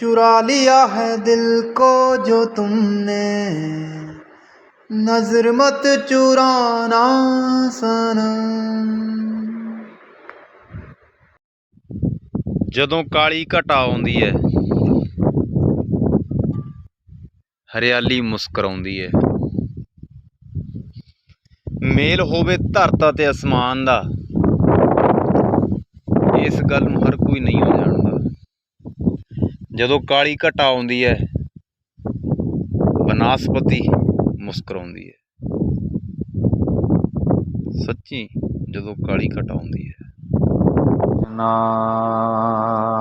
चुरा लिया है दिल को जो तुमने नजर मत चुराना सनम ਜਦੋਂ ਕਾਲੀ ਘਟਾ ਆਉਂਦੀ ਹੈ ਹਰਿਆਲੀ ਮੁਸਕਰਾਉਂਦੀ ਹੈ ਮੇਲ ਹੋਵੇ ਧਰਤਾ ਤੇ ਅਸਮਾਨ ਦਾ ਇਸ ਗੱਲ ਨੂੰ ਹਰ ਕੋਈ ਨਹੀਂ ਹੋ ਜਾਣਦਾ ਜਦੋਂ ਕਾਲੀ ਘਟਾ ਆਉਂਦੀ ਹੈ, ਬਨਾਸਪਤੀ ਮੁਸਕਰਾਉਂਦੀ ਹੈ। ਸੱਚੀ ਜਦੋਂ ਕਾਲੀ ਘਟਾ ਆਉਂਦੀ ਹੈ। ਨਾ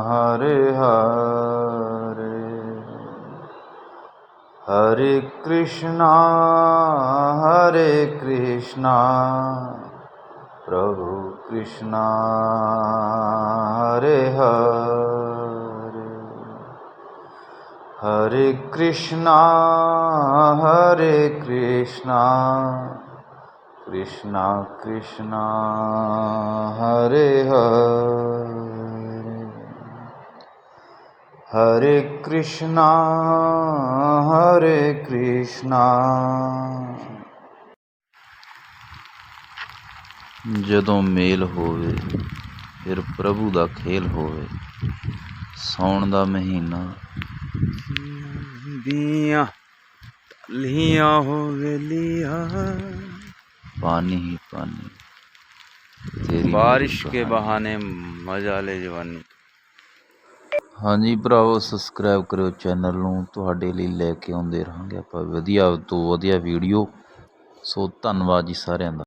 ਹਰੇ ਹਰੇ ਹਰੇ ਕ੍ਰਿਸ਼ਨਾ ਹਰੇ ਕ੍ਰਿਸ਼ਨਾ, ਪ੍ਰਭੂ ਕ੍ਰਿਸ਼ਨਾ, ਹਰੇ ਹਰੇ। ਹਰੇ ਕ੍ਰਿਸ਼ਨਾ ਹਰੇ ਕ੍ਰਿਸ਼ਨਾ ਕ੍ਰਿਸ਼ਨਾ ਕ੍ਰਿਸ਼ਨਾ, ਹਰੇ ਹਰੇ। ਹਰੇ ਕ੍ਰਿਸ਼ਨਾ ਹਰੇ ਕ੍ਰਿਸ਼ਨਾ। ਜਦੋਂ ਮੇਲ ਹੋਵੇ, ਫਿਰ ਪ੍ਰਭੂ ਦਾ ਖੇਲ ਹੋਵੇ। ਸੌਣ ਦਾ ਮਹੀਨਾ ਦੀਆਂ ਲੀਆਂ ਹੋ ਵੇਲੀਆਂ पानी ही पानी तेरी बारिश मेरी के कहानी। बहाने मजा ले जवानी ਹਾਂਜੀ ਭਰਾਵੋ ਸਬਸਕ੍ਰਾਈਬ ਕਰਿਓ ਚੈਨਲ ਨੂੰ ਤੁਹਾਡੇ ਲਈ ਲੈ ਕੇ ਆਉਂਦੇ ਰਹਾਂਗੇ ਆਪਾਂ ਵਧੀਆ ਤੋਂ ਵਧੀਆ ਵੀਡੀਓ ਸੋ ਧੰਨਵਾਦ ਜੀ ਸਾਰਿਆਂ ਦਾ